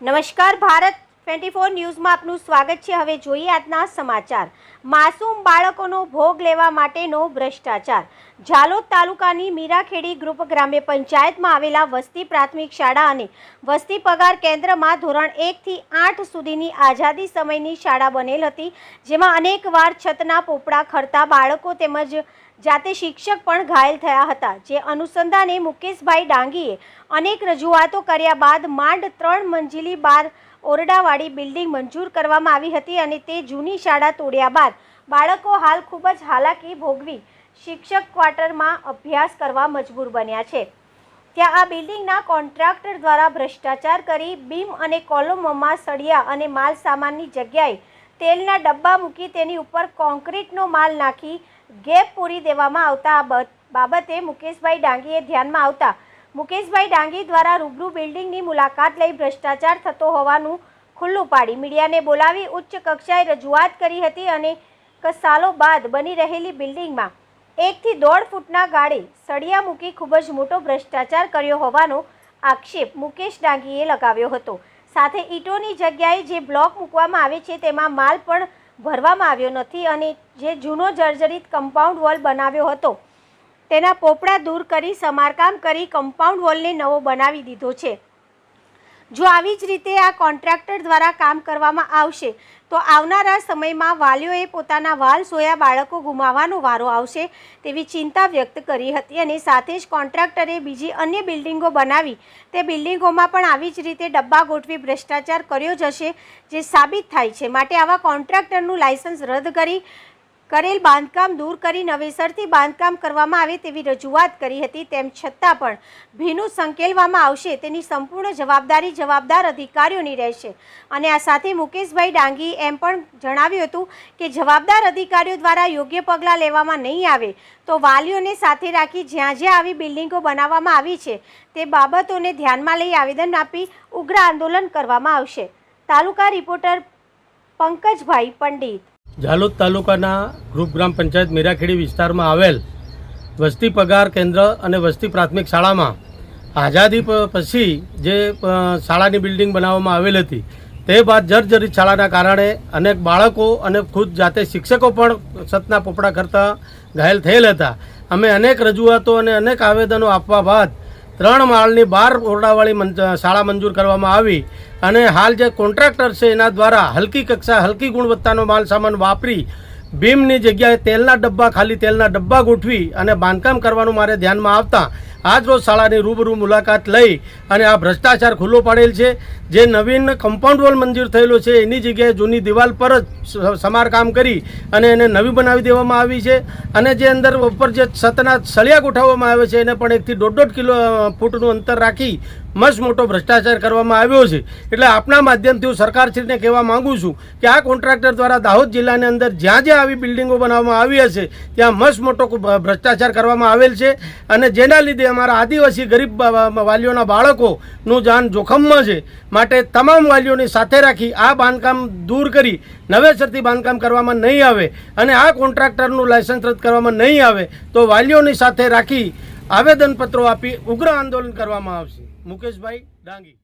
નમસ્કાર Bharat twenty four ન્યૂઝમાં આપનું સ્વાગત છે. હવે જોઈએ આજના સમાચાર. માસૂમ બાળકોનો ભોગ લેવા માટેનો ભ્રષ્ટાચાર. ઝાલોદ તાલુકાની મીરાખેડી ગ્રુપ ગ્રામ્ય પંચાયતમાં આવેલા વસ્તી પ્રાથમિક શાળા અને વસ્તી પગાર કેન્દ્રમાં ધોરણ એકથી આઠ સુધીની આઝાદી સમયની શાળા બનેલ હતી, જેમાં અનેકવાર છતના પોપડા ખરતા બાળકો તેમજ જાતે શિક્ષક પણ ઘાયલ થયા હતા, જે અનુસંધાને મુકેશભાઈ ડાંગીએ અનેક રજૂઆતો કર્યા બાદ માંડ ત્રણ મંજિલી બાર ઓરડાવાળી બિલ્ડિંગ મંજૂર કરવામાં આવી હતી અને તે જૂની શાળા તોડ્યા બાદ બાળકો હાલ ખૂબ જ હાલાકી ભોગવી શિક્ષક ક્વાર્ટરમાં અભ્યાસ કરવા મજબૂર બન્યા છે. ત્યાં આ બિલ્ડિંગના કોન્ટ્રાક્ટર દ્વારા ભ્રષ્ટાચાર કરી બીમ અને કોલમોમાં સળિયા અને માલ સામાનની જગ્યાએ તેલના ડબ્બા મૂકી તેની ઉપર કોન્ક્રીટનો માલ નાખી ગેપ પૂરી દેવામાં આવતા આ બાબતે મુકેશભાઈ ડાંગીએ ધ્યાનમાં આવતા મુકેશભાઈ ડાંગી દ્વારા રૂબરૂ બિલ્ડિંગની મુલાકાત લઈ ભ્રષ્ટાચાર થતો હોવાનું ખુલ્લું પાડી મીડિયાને બોલાવી ઉચ્ચ કક્ષાએ રજૂઆત કરી હતી અને ક સાલો બાદ બની રહેલી બિલ્ડિંગમાં એકથી દોઢ ફૂટના ગાળે સળિયા મૂકી ખૂબ જ મોટો ભ્રષ્ટાચાર કર્યો હોવાનો આક્ષેપ મુકેશ ડાંગીએ લગાવ્યો હતો. સાથે ઈંટોની જગ્યાએ જે બ્લોક મૂકવામાં આવે છે તેમાં માલ પણ ભરવામાં આવ્યો નથી અને જે જૂનો જર્જરિત કમ્પાઉન્ડ વોલ બનાવ્યો હતો તેના પોપડા દૂર કરી સમારકામ કરી કમ્પાઉન્ડ વોલને નવો બનાવી દીધો છે. જો આવી જ રીતે આ કોન્ટ્રાક્ટર દ્વારા કામ કરવામાં આવશે, તો આવનારા સમયમાં વાલીઓએ પોતાના વાલ સોયા બાળકો ગુમાવવાનો વારો આવશે તેવી ચિંતા વ્યક્ત કરી હતી અને સાથે જ કોન્ટ્રાક્ટરે બીજી અન્ય બિલ્ડિંગો બનાવી, તે બિલ્ડિંગોમાં પણ આવી જ રીતે ડબ્બા ગોઠવી ભ્રષ્ટાચાર કર્યો જશે જે સાબિત થાય છે. માટે આવા કોન્ટ્રાક્ટરનું લાયસન્સ રદ કરી કરેલ બાંધકામ દૂર કરી નવેસરથી બાંધકામ કરવામાં આવે તેવી રજૂઆત કરી હતી, તેમ છતાં પણ ભીનું સંકેલવામાં આવશે તેની સંપૂર્ણ જવાબદારી જવાબદાર અધિકારીઓની રહેશે. અને આ સાથે મુકેશભાઈ ડાંગી એમ પણ જણાવ્યું હતું કે જવાબદાર અધિકારીઓ દ્વારા યોગ્ય પગલાં લેવામાં નહીં આવે તો વાલીઓને સાથે રાખી જ્યાં જ્યાં આવી બિલ્ડિંગો બનાવવામાં આવી છે તે બાબતોને ધ્યાનમાં લઈ આવેદન આપી ઉગ્ર આંદોલન કરવામાં આવશે. તાલુકા રિપોર્ટર પંકજભાઈ પંડિત. ઝાલોદ તાલુકાના ગ્રુપ ગ્રામ પંચાયત મીરાખેડી વિસ્તારમાં આવેલ વસ્તી પગાર કેન્દ્ર અને વસ્તી પ્રાથમિક શાળામાં આઝાદી પછી જે શાળાની બિલ્ડિંગ બનાવવામાં આવેલ હતી, તે બાદ જર્જરિત શાળાના કારણે અનેક બાળકો અને ખુદ જાતે શિક્ષકો પણ સતના પોપડા કરતા ઘાયલ થયેલ હતા. અમે અનેક રજૂઆતો અને અનેક આવેદનો આપવા બાદ ત્રણ માળની બાર ઓરડાવાળી શાળા મંજૂર કરવામાં આવી અને હાલ જે કોન્ટ્રાક્ટર છે એના દ્વારા હલકી કક્ષા, હલકી ગુણવત્તાનો માલ સામાન વાપરી બીમની જગ્યાએ તેલના ડબ્બા, ખાલી તેલના ડબ્બા ગોઠવી અને બાંધકામ કરવાનું મારે ધ્યાનમાં આવતા આજ રોજ શાળાની રૂબરૂ મુલાકાત લઈ અને આ ભ્રષ્ટાચાર ખુલ્લો પાડેલ છે. જે નવીન કમ્પાઉન્ડ વોલ મંજૂર થયેલો છે, એની જગ્યાએ જૂની દિવાલ પર જ સમારકામ કરી અને એને નવી બનાવી દેવામાં આવી છે. અને જે અંદર ઉપર જે છતના સળિયા ગોઠવવામાં આવે છે, એને પણ એકથી દોઢ દોઢ કિલો ફૂટનું અંતર રાખી મસ્ત મોટો ભ્રષ્ટાચાર કરવામાં આવ્યો છે. એટલે આપના માધ્યમથી હું સરકારશ્રીને કહેવા માંગુ છું કે આ કોન્ટ્રાક્ટર દ્વારા દાહોદ જિલ્લાની અંદર જ્યાં જ્યાં આવી બિલ્ડિંગો બનાવવામાં આવી હશે, ત્યાં મસ્ત મોટો ભ્રષ્ટાચાર કરવામાં આવેલ છે. અને જેના લીધે અમારા આદિવાસી ગરીબ વાલીઓના બાળકોનું જાન જોખમમાં છે. માટે તમામ વાલીઓની સાથે રાખી આ બાંધકામ દૂર કરી નવેસરથી બાંધકામ કરવામાં નહીં આવે અને આ કોન્ટ્રાક્ટરનું લાયસન્સ રદ કરવામાં નહીં આવે તો વાલીઓની સાથે રાખી આવેદનપત્રો આપી ઉગ્ર આંદોલન કરવામાં આવશે. મુકેશભાઈ ડાંગી.